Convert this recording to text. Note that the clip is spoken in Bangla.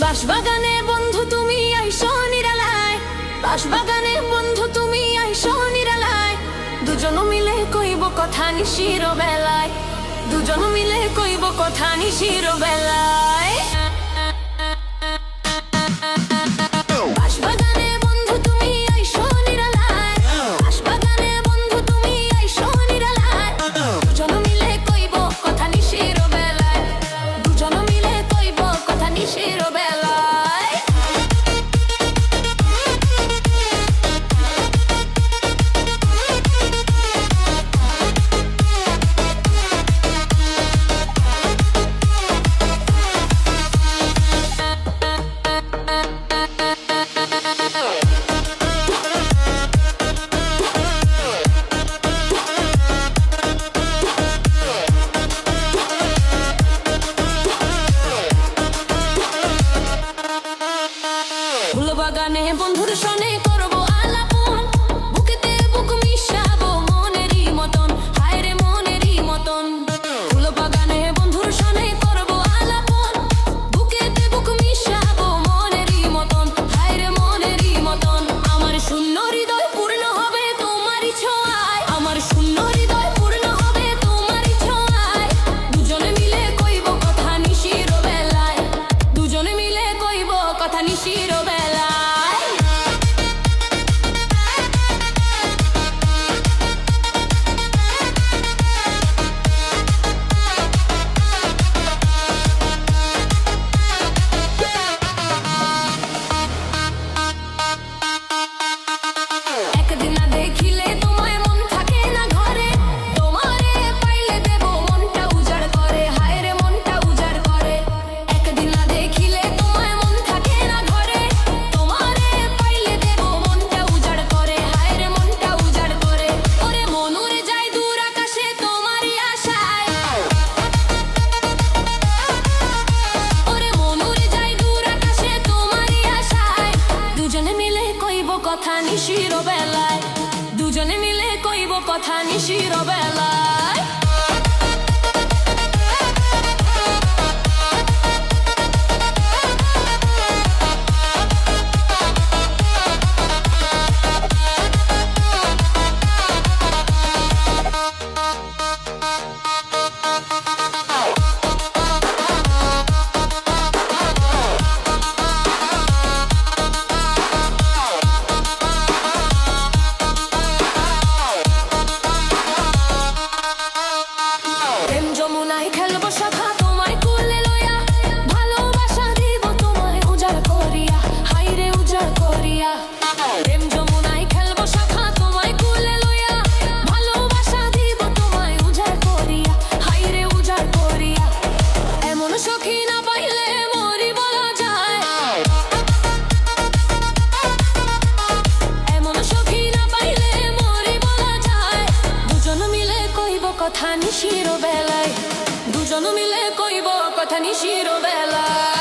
বাসবাগানে বন্ধু তুমি আইসো নিরালায়। বাসবাগানে বন্ধু তুমি আইসো নিরালায়। দুজন মিলে কইব কথা নিশির বেলায়। দুজন মিলে কইব কথা নিশির বেলায়। বাগানে বন্ধুর শনে کانیشی رو به নিশির বেলায় দুজন মিলে কইব কথা নিশির বেলায়